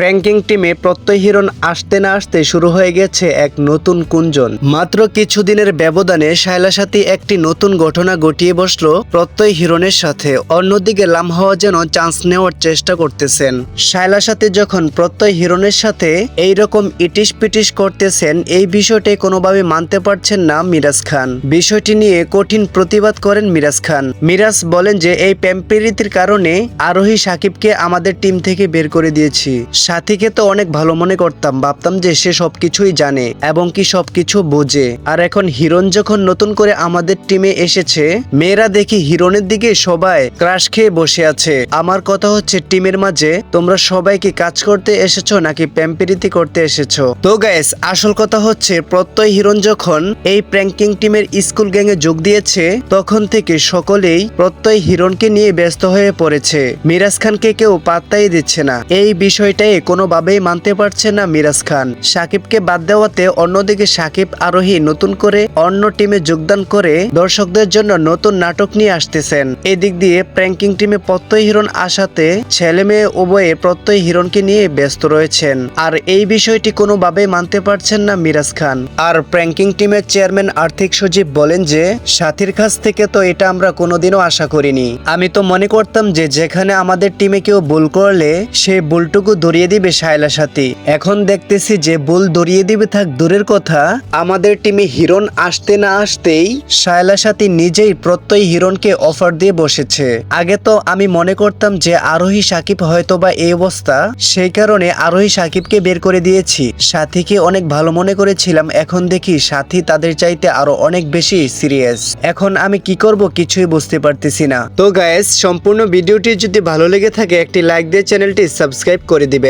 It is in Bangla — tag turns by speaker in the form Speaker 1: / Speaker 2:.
Speaker 1: প্র্যাঙ্কিং টিমে প্রত্যয় হিরণ আসতে না আসতে শুরু হয়ে গেছে এক নতুন কুঞ্জন। মাত্র কিছুদিনের ব্যবধানে শায়লা সাথী একটি নতুন ঘটনা ঘটিয়ে বসল প্রত্যয় হিরণের সাথে। অন্যদিকে লামহাওয়া যেন চান্স নেওয়ার চেষ্টা করতেছেন। শায়লা সাথী যখন প্রত্যয় হিরণের সাথে এই রকম ইটিস পিটিস করতেছেন, এই বিষয়টি কোনোভাবে মানতে পারছেন না মিরাজ খান। বিষয়টি নিয়ে কঠিন প্রতিবাদ করেন মিরাজ খান। মিরাজ বলেন যে, এই প্যাম্পিরিতির কারণে আরোহী সাকিবকে আমাদের টিম থেকে বের করে দিয়েছি। সাথীকে তো অনেক ভালো মনে করতাম, ভাবতাম যে সে সবকিছুই জানে এবং কি সবকিছু বোঝে। আর এখন হিরণ যখন নতুন করে আমাদের টিমে এসেছে, মেয়েরা দেখি হিরণের দিকে সবাই ক্রাশ খেয়ে বসে আছে। আমার কথা হচ্ছে টিমের মাঝে, তোমরা সবাই কি কাজ করতে এসেছ নাকি প্যাম্পিরিতি করতে এসেছ? তো গাইস আসল কথা হচ্ছে প্রত্যয় হিরণ যখন এই প্র্যাঙ্কিং টিমের স্কুল গ্যাংয়ে যোগ দিয়েছে, তখন থেকে সকলেই প্রত্যয় হিরণকে নিয়ে ব্যস্ত হয়ে পড়েছে। মিরাজ খানকে কেউ পাত্তাই দিচ্ছে না। এই বিষয়টাই কোনোভাবেই মানতে পারছে না মিরাজ খান। সাকিবকে বাদ দেওয়াতে অন্যদিকে সাকিব আরোহী নতুন করে অন্য টিমে যোগদান করে দর্শকদের জন্য নতুন নাটক নিয়ে আসতেছেন। এদিক দিয়ে প্র্যাঙ্কিং টিমে প্রত্যয় হিরণ আসাতে ছেলে মেয়ে উভয়ে প্রত্যয় হিরণকে নিয়ে ব্যস্ত রয়েছেন। আর এই বিষয়টি কোনোভাবেই মানতে পারছেন না মিরাজ খান। আর প্র্যাঙ্কিং টিমের চেয়ারম্যান আর্থিক সচিব বলেন যে, সাথীর কাছ থেকে তো এটা আমরা কোনোদিনও আশা করিনি। আমি তো মনে করতাম যে, যেখানে আমাদের টিমে কেউ ভুল করলে সে ভুলটুকু ধরিয়ে দিবে শায়লা সাথী। এখন দেখতেছি যে ভুল ধরিয়ে দিবে থাক, দূরের কথা। আমাদের টিমে হিরণ আসতে না আসতেই শায়লা সাথী নিজেই প্রত্যয় হিরণকে অফার দিয়ে বসেছে। আগে তো আমি মনে করতাম যে আরোহী সাকিব হয়তো বা এই অবস্থা, সেই কারণে আরোহী সাকিবকে বের করে দিয়েছি। সাথীকে অনেক ভালো মনে করেছিলাম, এখন দেখি সাথী তাদের চাইতে আরও অনেক বেশি সিরিয়াস এখন আমি কি করব কিছুই বুঝতে পারতেছি না। তো গায়েস সম্পূর্ণ ভিডিওটি যদি ভালো লেগে থাকে, একটি লাইক দিয়ে চ্যানেলটি সাবস্ক্রাইব করে দিবেন।